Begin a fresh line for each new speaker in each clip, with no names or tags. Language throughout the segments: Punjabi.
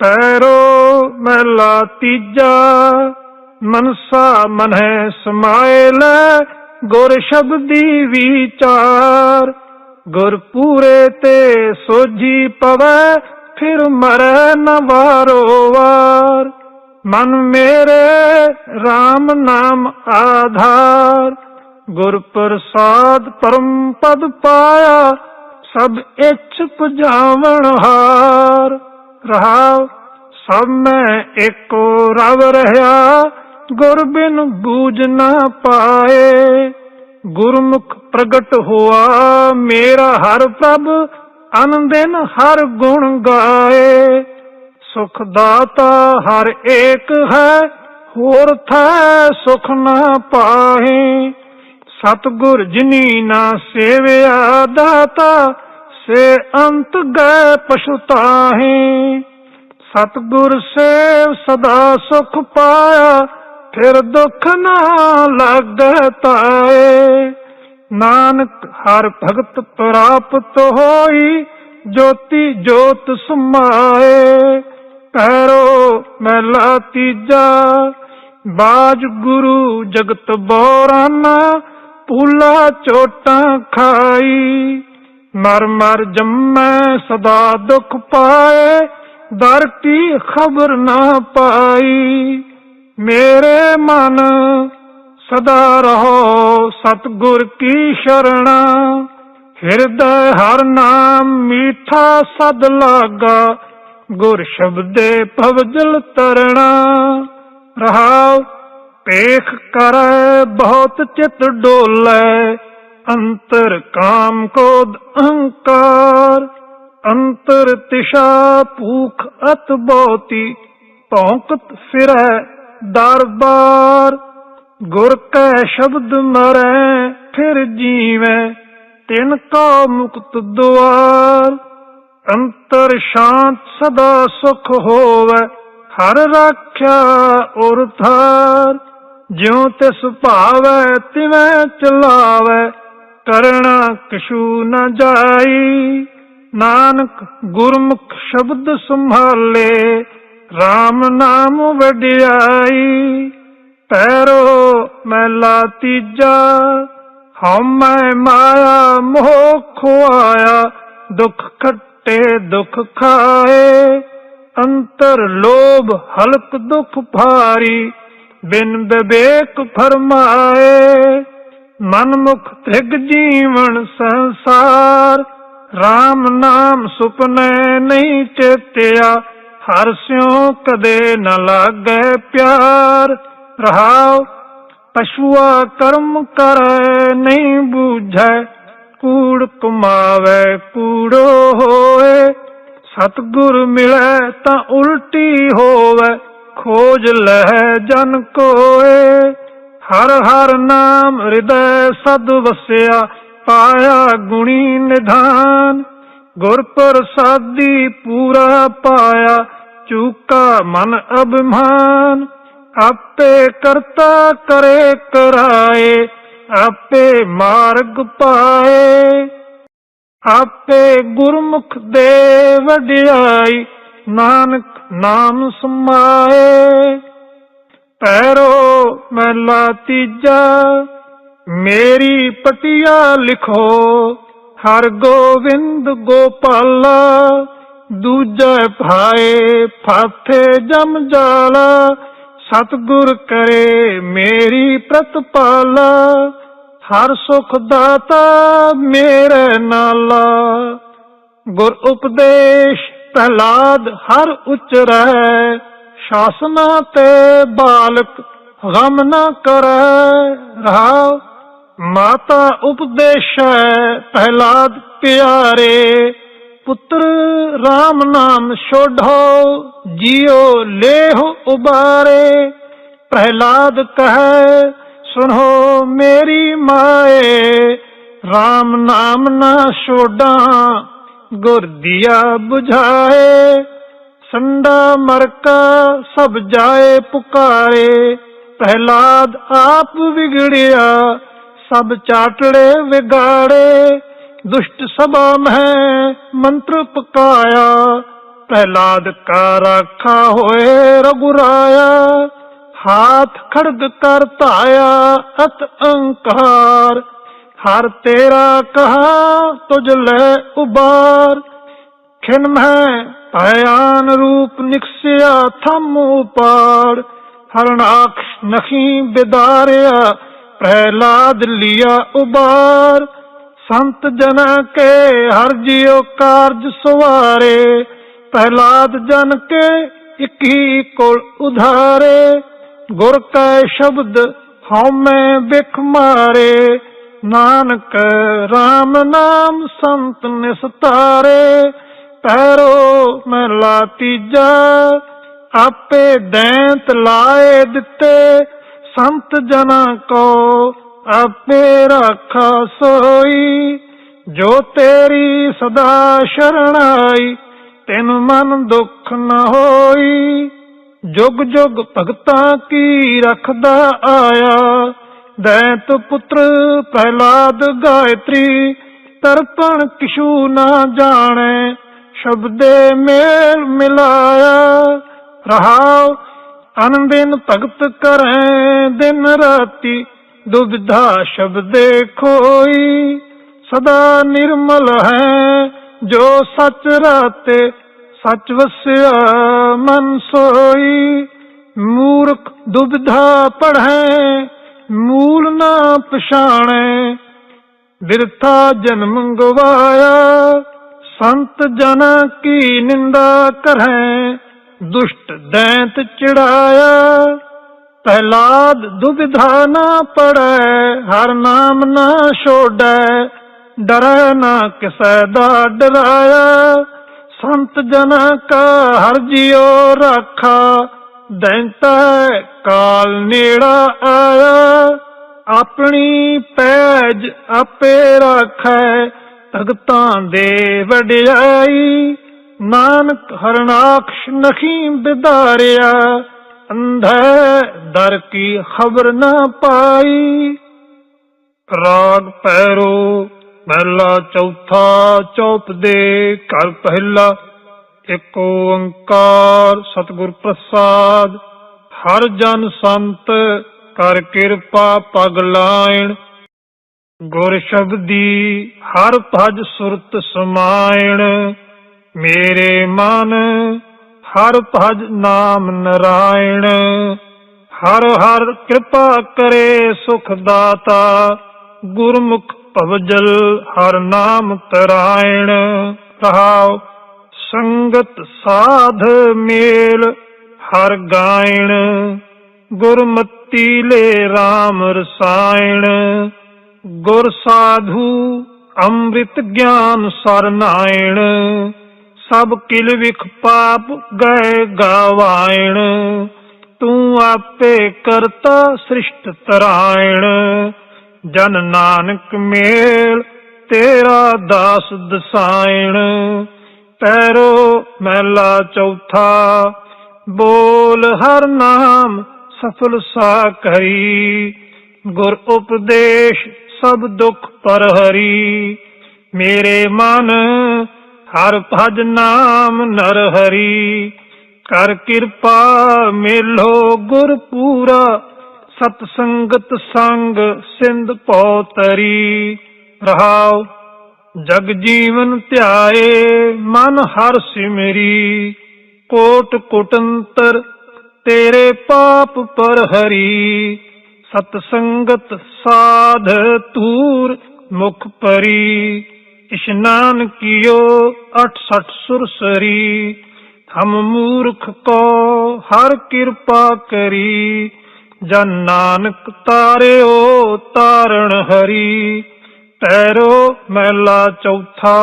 ਪੈਰੋ ਮਹਿਲਾ ਤੀਜਾ, ਮਨਸਾ ਮਨਹਿ ਸਮਾਏ ਲੈ ਗੁਰ ਸ਼ਬਦੀ ਵਿਚਾਰ। ਗੁਰ ਪੂਰੇ ਤੇ ਸੋਝੀ ਪਵੈ, ਫਿਰ ਮਰੈ ਨ ਵਾਰੋ ਵਾਰ। ਮਨ ਮੇਰੇ RAM ਨਾਮ ਆਧਾਰ। ਗੁਰ ਪ੍ਰਸਾਦ ਪਰਮ ਪਦ ਪਾਇਆ, ਸਭ ਇੱਛ ਪੁਜਾਵਣ ਹਾਰ। ਰਹਾਉ ਸਭ ਮੈਂ ਏਕੋ ਰਵ ਰਹਾ ਗੁਰ ਬਿਨ ਬੂਝ ਨਾ ਪਾਏ। ਗੁਰਮੁਖ ਪ੍ਰਗਟ ਹੋਆ, ਮੇਰਾ ਹਰ ਪ੍ਰਭ, ਅਨੰਦਿਨ ਹਰ ਗੁਣ ਗਾਏ। ਸੁਖ ਦਾਤਾ ਹਰ ਏਕ ਹੈ, ਹੋਰ ਥੈ ਸੁਖ ਨਾ ਪਾਹੇ। ਸਤਗੁਰ ਜਿਨੀ ਨਾ ਸੇਵਿਆ ਦਾਤਾ ਸੇ ਅੰਤ ਗਏ ਪਛਤਾਹੇ ਸਤਗੁਰ ਸੇਵ ਸਦਾ ਸੁਖ ਪਾਇਆ, ਫਿਰ ਦੁੱਖ ਨਾ ਲੱਗੈ ਨਾਨਕ ਹਰ ਭਗਤ ਪ੍ਰਾਪਤ ਹੋਈ, ਜੋਤੀ ਜੋਤ ਸਮਾਏ। ਪੈਰੋ ਮਹਿਲਾ ਤੀਜਾ, ਬਾਜ ਗੁਰੂ ਜਗਤ ਬੋਰਾਨਾ, ਪੂਲਾ ਚੋਟਾਂ ਖਾਈ। ਮਰ ਮਰ ਜੰਮੈ, ਸਦਾ ਦੁਖ ਪਾਏ ਦਰ ਕੀ ਖਬਰ ਨਾ ਪਾਈ। ਮੇਰੇ ਮਨ, ਸਦਾ ਰਹੋ ਸਤਗੁਰ ਕੀ ਸ਼ਰਣਾ। ਹਿਰਦੈ ਹਰ ਨਾਮ ਮੀਠਾ ਸਦ ਲਾਗਾ, ਗੁਰ ਸ਼ਬਦੇ ਭਵਜਲ ਤਰਣਾ। ਰਹਾਉ ਪੇਖ ਕਰੈ, ਬਹੁਤ ਚਿਤ ਡੋਲੇ ਅੰਤਰ ਕਾਮ ਕੋਦ ਅਹੰਕਾਰ, ਅੰਤਰ ਤਿਸ਼ਾ ਭੂਖ ਅਤ ਬਹੁਤੀ, ਭੌਂਕਤ ਫਿਰੈ ਦਰਬਾਰ ਗੁਰ ਕੈ ਸ਼ਬਦ ਮਰੈ, ਫਿਰ ਜੀਵੈ, ਤਿਨ ਕਾ ਮੁਕਤ ਦੁਆਰ। ਅੰਤਰ ਸ਼ਾਂਤ ਸਦਾ ਸੁਖ ਹੋਵੇ, ਹਰ ਰੱਖਿਆ ਔਰ ਥਾਰ ਜਿਉ ਤਿਸ ਭਾਵੈ, ਤਿਵੈ ਚਲਾਵੈ ਕਰਣਾ ਕਛੂ ਨ ਜਾਈ। ਨਾਨਕ ਗੁਰਮੁਖ ਸ਼ਬਦ ਸੰਭਾਲੇ RAM ਨਾਮ ਵਡਿਆਈ। ਪੈਰੋ ਮਹਿਲਾ ਤੀਜਾ ਹਉਮੈ ਮਾਇਆ ਮੋਹ ਖੁਆਇਆ, ਦੁਖ ਖੱਟੇ ਦੁਖ ਖਾਏ। ਅੰਤਰ ਲੋਭ ਹਲਕ ਦੁਖ ਭਾਰੀ, ਬਿਨ ਵਿਵੇਕ ਫਰਮਾਏ। ਮਨਮੁਖ ਤ੍ਰਿਗ ਜੀਵਨ ਸੰਸਾਰ। RAM ਨਾਮ ਸੁਪਨੇ ਨਹੀਂ ਚੇਤਿਆ, ਹਰ ਸਿਉ ਕਦੇ ਨ ਲਾਗੈ ਪਿਆਰ। ਰਹਾਉ, ਪਸ਼ੂਆ ਕਰਮ ਕਰੈ ਨਹੀਂ ਬੂਝੈ, ਕੂੜ ਕਮਾਵੇ ਕੂੜੋ ਹੋਏ। ਸਤਗੁਰ ਮਿਲੈ ਤਾਂ ਉਲਟੀ ਹੋਵੇ, ਖੋਜ ਲਹਿ ਜਨ ਕੋਏ। ਹਰ ਹਰ ਨਾਮ ਹਿਰਦੈ ਸਦ ਵਸਿਆ, ਪਾਇਆ ਗੁਣੀ ਨਿਧਾਨ। ਗੁਰ ਪ੍ਰਸਾਦੀ ਪੂਰਾ ਪਾਇਆ, ਚੂਕਾ ਮਨ ਅਭਿਮਾਨ। ਆਪੇ ਕਰਤਾ ਕਰੇ ਕਰਾਏ, ਆਪੇ ਮਾਰਗ ਪਾਏ। ਆਪੇ ਗੁਰਮੁਖ ਦੇ ਵਡਿਆਈ, ਨਾਨਕ ਨਾਮ ਸਮਾਏ। ਪੈਰੋ ਮਹਿਲਾ ਤੀਜਾ। ਮੇਰੀ ਪਟਿਆ ਲਿਖੋ, ਹਰ ਗੋਵਿੰਦ ਗੋਪਾਲਾ। ਦੂਜੈ ਭਾਏ ਫਾਥੇ ਜਮ ਜਾਲਾ, ਸਤਗੁਰ ਕਰੇ ਮੇਰੀ ਪ੍ਰਤਪਾਲਾ। ਹਰ ਸੁਖ ਦਾਤਾ ਮੇਰੇ ਨਾਲਾ। ਗੁਰ ਉਪਦੇਸ਼ ਪ੍ਰਹਲਾਦ ਹਰ ਉਚਰੈ। ਸ਼ਾਸਨਾ ਤੇ ਬਾਲਕ ਗਮ ਨਾ ਕਰੈ ਰਹਾਉ। ਮਾਤਾ ਉਪਦੇਸ਼ੈ ਪ੍ਰਹਲਾਦ ਪਿਆਰੇ, ਪੁੱਤਰ RAM ਨਾਮ ਛੋਢੋ ਜਿਉ ਲੇਹ ਉਬਾਰੇ। ਪ੍ਰਹਲਾਦ ਕਹੈ ਸੁਨੋ ਮੇਰੀ ਮਾਏ RAM ਨਾਮ ਨਾ ਛੋਡਾਂ, ਗੁਰ ਦਿਆ 부ਝਾਏ ਸੰਡਾ ਮਰਕਾ ਸਭ ਜਾਏ ਪੁਕਾਰੇ, ਪ੍ਰਹਲਾਦ ਆਪ ਵਿਗੜਿਆ, ਸਭ ਚਾਟੜੇ ਵਿਗਾੜੇ, ਦੁਸ਼ਟ ਸਭਾ ਮਹਿ ਮੰਤਰ ਪਕਾਇਆ, ਪ੍ਰਹਿਲਾਦ ਕਾ ਰਾਖਾ ਹੋਏ ਰਗੁਰਾਇਆ, ਹਾਥ ਖੜਗ ਕਰ ਧਾਇਆ ਅਤ ਅੰਕਾਰ, ਹਰ ਤੇਰਾ ਕਹਾ ਤੁਝ ਲੈ ਉਬਾਰ, ਖਿਨ ਮੈਂ ਭਿਆਨ ਰੂਪ ਨਿਕਸਿਆ ਥਮ ਉਪਾੜ, ਹਰਨਾਕਸ਼ ਨਖੀ ਬਿਦਾਰਿਆ, ਪ੍ਰਹਿਲਾਦ ਲਿਆ ਉਬਾਰ। ਸੰਤ ਜਨ ਕੇ ਹਰ ਜਿਉ ਕਾਰਜ ਸੁਵਾਰੇ, ਪ੍ਰਹਿਲਾਦ ਜਨ ਕੇ ਇਕੀ ਕੋਲ ਉਧਾਰੇ। ਗੁਰ ਕੈ ਸ਼ਬਦ ਹਉਮੈ ਬਿਖ ਮਾਰੇ, ਨਾਨਕ RAM ਨਾਮ ਸੰਤ ਨਿਸਤਾਰੇ। ਪੈਰੋ ਮਹਲਾ ਤੀਜਾ, ਆਪੇ ਦੈਂਤ ਲਾਏ ਦਿੱਤੇ, ਸੰਤ ਜਨਾ ਕੋ ਆਪੇ ਰਾਖਾ ਸੋਈ। ਜੋ ਤੇਰੀ ਸਦਾ ਸ਼ਰਣਾਈ ਤਿਨ ਮਨ ਦੁੱਖ ਨਾ ਹੋਈ। ਜੁਗ ਜੁਗ ਭਗਤਾਂ ਕੀ ਰਖਦਾ ਆਇਆ, ਦੈਂਤ ਪੁੱਤਰ ਪ੍ਰਹਿਲਾਦ ਗਾਇਤਰੀ, ਤਰਪਣ ਕਿਛੂ ਨਾ ਜਾਣੈ। ਸ਼ਬਦੇ ਮੇਲ ਮਿਲਾਇਆ, ਰਹਾਉ, ਅਨੰਦਿਨ ਭਗਤ ਕਰੈ, ਦਿਨ ਰਾਤੀ ਦੁਬਿਧਾ ਸ਼ਬਦੇ ਖੋਈ। ਸਦਾ ਨਿਰਮਲ ਹੈ, ਜੋ ਸਚ ਰਾਤੇ ਸਚ ਵਸਿਆ ਮਨ ਸੋਈ। ਮੂਰਖ ਦੁਬਿਧਾ ਪੜ੍ਹੈ, ਮੂਲ ਨਾ ਪਛਾਣੈ, ਬਿਰਥਾ ਜਨਮ ਗਵਾਇਆ ਸੰਤ ਜਨ ਕੀ ਨਿੰਦਾ ਕਰੈ, ਦੁਸ਼ਟ ਦੈਂਤ ਚੜਾਇਆ। ਪਹਿਲਾਦ ਦੁਬਿਧਾ ਨਾ ਪੜੈ, ਹਰ ਨਾਮ ਨਾ ਛੋੜੈ, ਡਰੈ ਨਾ ਕਿਸੈ ਦਾ ਡਰਾਇਆ। ਸੰਤ ਜਨ ਕਾ ਹਰ ਜਿਉ ਰਾਖਾ, ਦੈਂਤਾ ਕਾਲ ਨੇੜਾ ਆਇਆ। ਆਪਣੀ ਪੈਜ ਆਪੇ ਰੱਖੈ ਭਗਤਾਂ ਦੇ ਵਡਿਆਈ, ਨਾਨਕ ਹਰਨਾਕਸ਼ ਨਖੀ ਬਿਦਾਰਿਆ, ਅੰਧੈ ਦਰ ਕੀ ਖਬਰ ਨਾ ਪਾਈ। ਰਾਗ ਪੈਰੋ ਮਹਿਲਾ ਚੌਥਾ ਚੌਪ ਦੇ ਘਰ ਪਹਿਲਾ, ਇੱਕ ਓੰਕਾਰ ਸਤਿਗੁਰ ਪ੍ਰਸਾਦ, ਹਰ ਜਨ ਸੰਤ ਕਰ ਕਿਰਪਾ ਪਗ ਲਾਇਣ ਗੁਰ ਸ਼ਬਦੀ ਹਰ ਭਜ ਸੁਰਤ ਸਮਾਇਣ, ਮੇਰੇ ਮਨ ਹਰ ਭਜ ਨਾਮ ਨਰਾਇਣ। ਹਰ ਹਰ ਕਿਰਪਾ ਕਰੇ ਸੁਖ ਦਾਤਾ, ਗੁਰਮੁਖ ਭਵਜਲ ਹਰ ਨਾਮ ਤਰਾਇਣ। ਰਹਾਉ ਸੰਗਤ ਸਾਧ ਮੇਲ ਹਰ ਗਾਇਣ, ਗੁਰਮਤੀ ਲੈ RAM ਰਸਾਇਣ। ਗੁਰ ਸਾਧੂ, ਅੰਮ੍ਰਿਤ ਗਿਆਨ ਸਰਨਾਇਣ ਸਭ ਕਿਲ ਵਿਖ ਪਾਪ ਗਏ ਗਾਵਾਇਣ, ਤੂੰ ਆਪੇ ਕਰਤਾ ਸ੍ਰਿਸ਼ਟ ਤਰਾਇਣ, ਜਨ ਨਾਨਕ ਮੇਲ ਤੇਰਾ ਦਾਸ ਦਸਾਇਣ। ਪੈਰੋ ਮਹਿਲਾ ਚੌਥਾ, ਬੋਲ ਹਰ ਨਾਮ ਸਫਲ ਸਾ ਕਰੀ ਗੁਰ ਉਪਦੇਸ਼ ਸਭ ਦੁੱਖ ਪਰ ਹਰੀ। ਮੇਰੇ ਮਨ ਹਰ ਭਜ ਨਾਮ ਨਰ ਹਰੀ। ਕਰ ਕਿਰਪਾ ਮੇਲੋ ਗੁਰ ਪੂਰਾ, ਸਤ ਸੰਗਤ ਸੰਗ ਸਿੰਧ ਪਉ ਤਰੀ ਰਹਾਉ, ਜਗ ਜੀਵਨ ਧਿਆਏ, ਮਨ ਹਰ ਸਿਮਰੀ। ਕੋਟ ਕੁਟੰਤਰ, ਤੇਰੇ ਪਾਪ ਪਰ ਹਰੀ। ਸਤ ਸੰਗਤ ਸਾਧ ਤੂਰ ਮੁਖ ਪਰੀ ਇਸ਼ਨਾਨ ਕੀਓ 68 ਸੁਰਸਰੀ ਹਮ ਮੂਰਖ ਕੋ ਹਰ ਕਿਰਪਾ ਕਰੀ, ਜਨ ਨਾਨਕ ਤਾਰਿਓ ਤਾਰਣ ਹਰੀ। ਪੈਰੋ ਮਹਿਲਾ ਚੌਥਾ,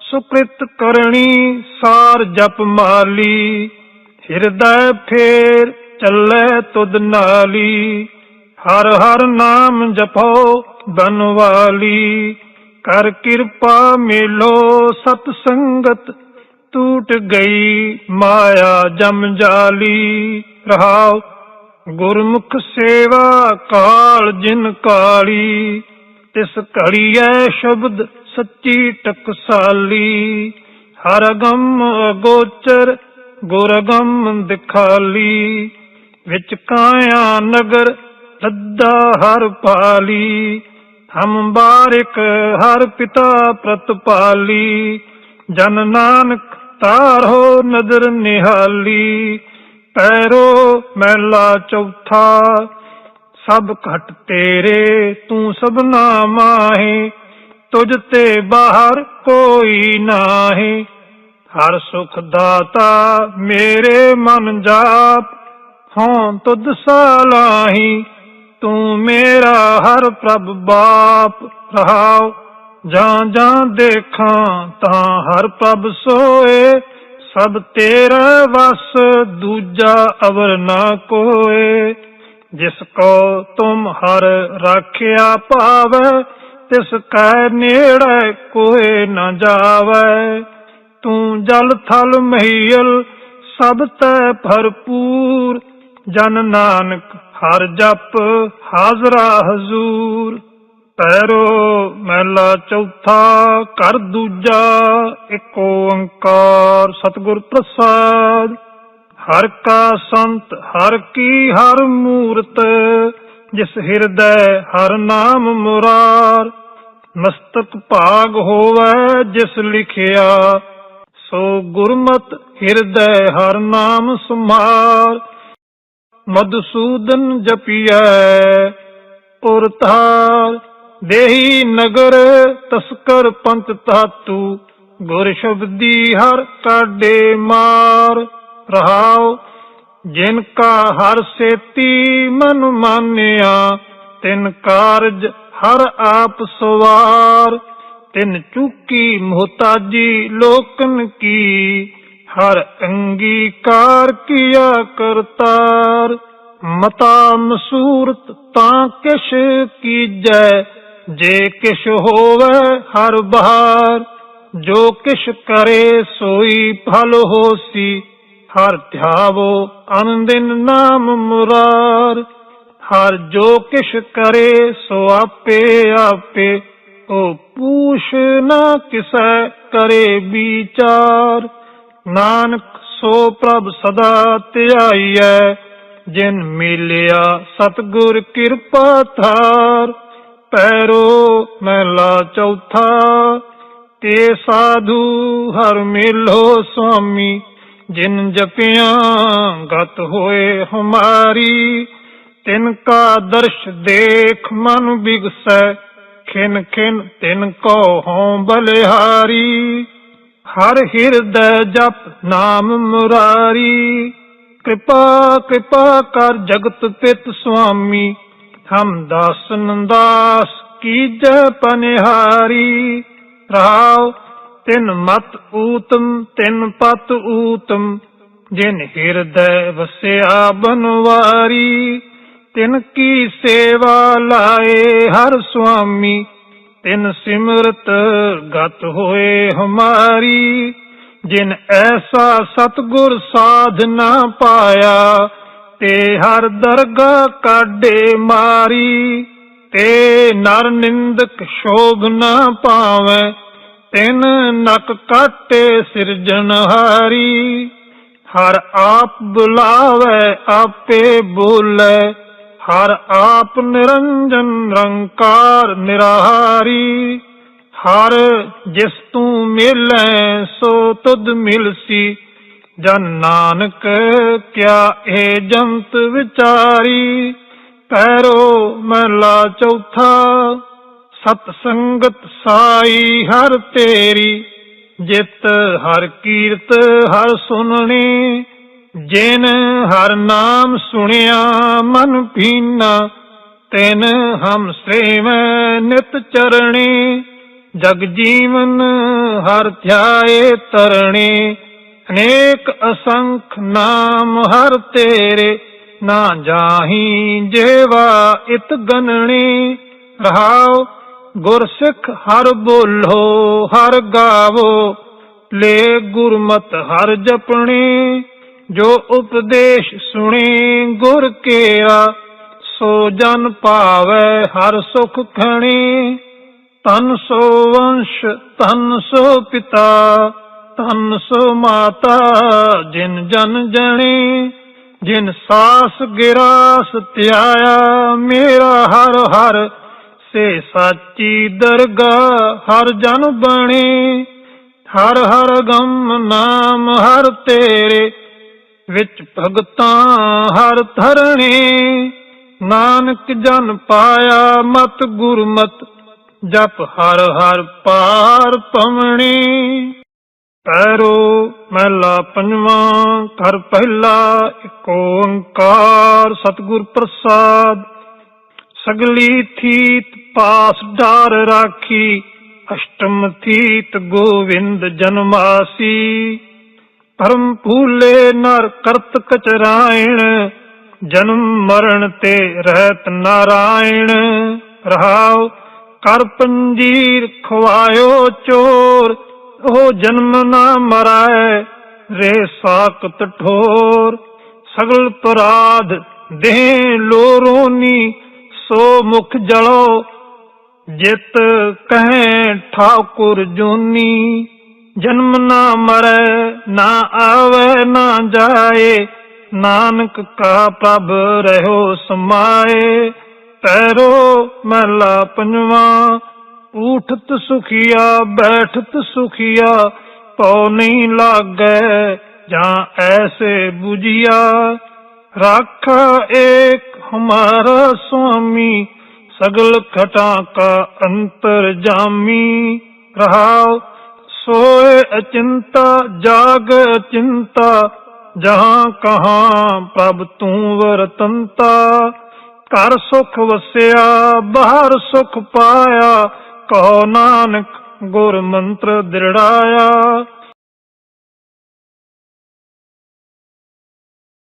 ਸੁਕ੍ਰਿਤ ਕਰਨੀ ਸਾਰ ਜਪ ਮਾਲੀ। ਹਿਰਦੈ ਫੇਰ ਚੱਲੇ ਤੁਧ ਨਾਲੀ। ਹਰ ਹਰ ਨਾਮ ਜਪੋ ਬਨਵਾਲੀ ਕਰ ਕਿਰਪਾ ਮੇਲੋ ਸਤ ਸੰਗਤ, ਟੂਟ ਗਈ ਮਾਇਆ ਜਮ ਜਾਲੀ। ਰਹਾਉ ਗੁਰਮੁਖ ਸੇਵਾ ਕਾਲ ਜਿਨ ਕਾਲੀ, ਤਿਸ ਘੜੀਐ ਸ਼ਬਦ ਸੱਚੀ ਟਕਸਾਲੀ। ਹਰ ਗਮ ਗੋਚਰ ਗੁਰਗਮ ਦਿਖਾਲੀ। ਵਿੱਚ ਕਾਇਆ ਨਗਰ ਲੱਦਾ ਹਰ ਪਾਲੀ ਹਮ ਬਾਰਿਕ ਹਰ ਪਿਤਾ ਪ੍ਰਤਪਾਲੀ ਜਨ ਨਾਨਕ ਤਾਰੋ ਨਦਰ ਨਿਹਾਲੀ, ਪੈਰੋ ਮਹਿਲਾ ਚੌਥਾ, ਸਭ ਘਟ ਤੇਰੇ, ਤੂੰ ਸਭਨਾ ਮਾਹੇ, ਤੁਝ ਤੇ ਬਾਹਰ ਕੋਈ ਨਾਹੀ। ਹਰ ਸੁਖ ਦਾਤਾ ਮੇਰੇ ਮਨ ਜਾਪ, ਹੋਂ ਤੁਧ ਸਲਾਹੀ ਤੂੰ ਮੇਰਾ ਹਰ ਪ੍ਰਭ ਬਾਪ ਰਹਾਉ ਜਾਂ ਜਾਂ ਦੇਖਾਂ ਤਾਂ ਹਰ ਪ੍ਰਭ ਸੋਏ। ਸਭ ਤੇਰਾ ਵਸ ਦੂਜਾ ਅਵਰ ਨਾ ਕੋਏ। ਜਿਸ ਕੋ ਤੁਮ ਹਰ ਰਾਖਿਆ ਪਾਵੈ, ਤਿਸ ਕੈ ਨੇੜੇ ਕੋਏ ਨਾ ਜਾਵੈ। ਤੂੰ ਜਲ ਥਲ ਮਹੀਲ, ਸਭ ਤੈ ਭਰਪੂਰ। ਜਨ ਨਾਨਕ ਹਰ ਜਪ ਹਾਜ਼ਰਾ ਹਜ਼ੂਰ। ਪੈਰੋ ਮਹਿਲਾ ਚੌਥਾ ਕਰ ਦੂਜਾ, ਇੱਕ ਓੰਕਾਰ ਸਤਿਗੁਰ ਪ੍ਰਸਾਦ। ਹਰ ਕਾ ਸੰਤ, ਹਰ ਕੀ, ਹਰ ਮੂਰਤ, ਜਿਸ ਹਿਰਦੈ ਹਰ ਨਾਮ ਮੁਰਾਰ। ਮਸਤਕ ਭਾਗ ਹੋਵੈ ਜਿਸ ਲਿਖਿਆ, ਸੋ ਗੁਰਮਤ ਹਿਰਦੈ ਹਰ ਨਾਮ ਸੁਮਾਰ। ਮਧੂਸੂਦਨ ਜਪੀਐ ਪੁਰਤਾਰ ਦੇਹੀ ਨਗਰ ਤਸਕਰ ਪੰਤ ਧਾਤੂ, ਗੁਰ ਸ਼ਬਦੀ ਹਰ ਕਾਡੇ ਮਾਰ ਰਹਾਉ, ਜਿਨ ਕਾ ਹਰ ਸੇਤੀ ਮਨ ਮਾਨਿਆ, ਤਿਨ ਕਾਰਜ ਹਰ ਆਪ ਸਵਾਰ, ਤਿਨ ਚੁਕੀ ਮੁਹਤਾਜੀ ਲੋਕਨ ਕੀ ਹਰ ਅੰਗੀਕਾਰ ਕੀਆ ਕਰਤਾਰ, ਮਤਾ ਮਸੂਰਤ ਤਾਂ ਕਿਛ ਕੀਜੈ, ਜੇ ਕਿਛ ਹੋਵੇ ਹਰ ਬਹਾਰ, ਜੋ ਕਿਛ ਕਰੇ ਸੋਈ ਫਲ ਹੋਸੀ, ਹਰ ਧਿਆਵੋ ਅਨੰਦਿਨ ਨਾਮ ਮੁਰਾਰ, ਹਰ ਜੋ ਕਿਛ ਕਰੇ ਸੋ ਆਪੇ ਆਪੇ, ਉਹ ਪੂਛ ਨਾ ਕਿਸੈ ਕਰੇ ਵਿਚਾਰ। ਨਾਨਕ ਸੋ ਪ੍ਰਭ ਸਦਾ ਧਿਆਈਐ, ਜਿਨ ਮਿਲਿਆ ਸਤਗੁਰ ਕਿਰਪਾ ਧਾਰ। ਪੈਰੋ ਮਹਿਲਾ ਚੌਥਾ, ਤੇ ਸਾਧੂ ਹਰ ਮਿਲੋ ਸੁਆਮੀ, ਜਿਨ ਜਪਿਆ ਗਤ ਹੋਏ ਹਮਾਰੀ। ਤਿਨ ਕਾ ਦਰਸ਼ ਦੇਖ ਮਨ ਬਿਗਸੈ, ਖਿਨ ਖਿਨ ਤਿਨ ਕੋ ਹਉ ਬਲਿਹਾਰੀ। ਹਰ ਹਿਰਦੈ ਜਪ ਨਾਮ ਮੁਰਾਰੀ। ਕਿਰਪਾ ਕਿਰਪਾ ਕਰ ਜਗਤ ਪਿਤ ਸੁਆਮੀ ਹਮ ਦਾਸ ਨੰਦਾਸ ਕੀਜੈ ਪਨਿਹਾਰੀ। ਰਹਾਉ, ਤਿਨ ਮਤ ਊਤਮ, ਤਿਨ ਪਤ ਊਤਮ, ਜਿਨ ਹਿਰਦੈ ਵਸਿਆ ਬਨਵਾਰੀ। ਤਿਨ ਕੀ ਸੇਵਾ ਲਾਏ ਹਰ ਸੁਆਮੀ ਤਿਨ ਸਿਮਰਤ ਗਤ ਹੋਏ ਹਮਾਰੀ, ਜਿਨ ਐਸਾ ਸਤਗੁਰ ਸਾਧ ਨਾ ਪਾਇਆ, ਤੇ ਹਰ ਦਰਗਾ ਕਾਢੇ ਮਾਰੀ, ਤੇ ਨਰ ਨਿੰਦਕ ਸ਼ੋਭ ਨਾ ਪਾਵੈ, ਤਿਨ ਨਕ ਕਾਟੇ ਸਿਰਜਣਹਾਰੀ ਹਰ ਆਪ ਬੁਲਾਵੇ, ਆਪੇ ਬੋਲੇ। ਹਰ ਆਪ ਨਿਰੰਜਨ ਨਿਰੰਕਾਰ ਨਿਰਾਹਾਰੀ, ਹਰ ਜਿਸ ਤੂੰ ਮਿਲੈ ਸੋ ਤੁਧ ਮਿਲਸੀ, ਜਨ ਨਾਨਕ ਕਿਆ ਇਹ ਜੰਤ ਵਿਚਾਰੀ, ਪੈਰੋ ਮਹਲਾ ਚੌਥਾ, ਸਤ ਸੰਗਤ ਸਾਈ ਹਰ ਤੇਰੀ, ਜਿਤ ਹਰ ਕੀਰਤ ਹਰ ਸੁਣਨੀ ਜਿਨ ਹਰ ਨਾਮ ਸੁਣਿਆ, ਮਨ ਭੀਨਾ ਤੈਨ ਹਮ ਸੇਵੈ ਨਿਤ ਚਰਣੀ, ਜਗ ਜੀਵਨ ਹਰ ਧਿਆਏ ਤਰਣੀ, ਅਨੇਕ ਅਸੰਖ ਨਾਮ ਹਰ ਤੇਰੇ, ਨਾ ਜਾਹੀ ਜੇਵਾ ਇਤ ਗਨਣੀ, ਰਹਾਉ ਗੁਰ ਸਿੱਖ ਹਰ ਬੋਲੋ, ਹਰ ਗਾਵੋ, ਲੈ ਗੁਰਮਤ ਹਰ ਜਪਣੀ। ਜੋ ਉਪਦੇਸ਼ ਸੁਣੀ ਗੁਰ ਕੇਰਾ, ਸੋ ਜਨ ਪਾਵੈ ਹਰ ਸੁਖ ਖਣੀ। ਤਨ ਸੋ ਵੰਸ਼ ਤਨ ਸੋ ਪਿਤਾ ਤਨ ਸੋ ਮਾਤਾ, ਜਿਨ ਜਨ ਜਣੇ, ਜਿਨ ਸਾਸ ਗਿਰਾਸ ਧਿਆਇਆ, ਮੇਰਾ ਹਰ ਹਰ, ਸੇ ਸਾਚੀ ਦਰਗਾਹ ਹਰ ਜਨ ਬਣੇ। ਹਰ ਹਰ ਗਮ ਨਾਮ ਹਰ ਤੇਰੇ ਵਿੱਚ ਭਗਤਾਂ ਹਰ ਧਰਣੇ ਨਾਨਕ ਜਨ ਪਾਇਆ ਮਤ ਗੁਰਮਤ, ਜਪ ਹਰ ਹਰ ਪਾਰ ਪਵਣੇ। ਪੈਰੋ ਮਹਿਲਾ ਪੰਜਵਾਂ, ਘਰ ਪਹਿਲਾ ਏਕ ਓੰਕਾਰ ਸਤਿਗੁਰ ਪ੍ਰਸਾਦ। ਸਗਲੀ ਥੀਤ ਪਾਸ ਡਾਰ ਰਾਖੀ, ਅਸ਼ਟਮ ਥੀਤ ਗੋਵਿੰਦ ਜਨਮਾਸੀ। ਪਰਮ ਫੂਲੇ ਨਰ ਕਰਤ ਕਚਰਾਇਣ, ਜਨਮ ਮਰਨ ਤੇ ਰਹਿਤ ਨਾਰਾਇਣ। ਰਹਾਉ ਕਰ ਪੰਜੀਰ, ਖਵਾਇਓ ਚੋਰ, ਉਹ ਜਨਮ ਨਾ ਮਰਾਏ, ਰੇ ਸਾਕਤ ਠੋਰ। ਸਗਲ ਪਰਾਧ ਦੇਹ ਲੋਰੋਨੀ ਸੋ ਮੁਖ ਜਲੋ ਜਿਤ ਕਹੇ ਠਾਕੁਰ ਜੋਨੀ। ਜਨਮ ਨਾ ਮਰੈ, ਨਾ ਆਵੇ, ਨਾ ਜਾਏ, ਨਾਨਕ ਕਾ ਪ੍ਰਭ ਰਹਿਓ ਸਮਾਏ। ਪੈਰੋ ਮਹਲਾ ਪੰਜਵਾ ਉਠਤ ਸੁਖੀਆ, ਬੈਠਤ ਸੁਖੀਆ, ਪਉ ਨਹੀਂ ਲਾਗੈ, ਜਾਂ ਐਸੇ 부ਜੀਆ ਰੱਖ ਏਕ ਹਮਾਰਾ ਸੁਆਮੀ, ਸਗਲ ਘਟਾ ਕਾ ਅੰਤਰ ਜਾਮੀ। ਰਹਾਉ ਸੋਏ ਅਚਿੰਤਾ, ਜਾਗ ਚਿੰਤਾ ਜਹਾਂ ਕਹਾਂ ਪ੍ਰਭ ਤੂੰ ਵਰਤੰਤਾ। ਘਰ ਸੁਖ ਵਸਿਆ, ਬਾਹਰ ਸੁਖ ਪਾਇਆ, ਕਹੋ ਨਾਨਕ ਗੁਰ ਮੰਤਰ ਦ੍ਰਿੜਾਇਆ।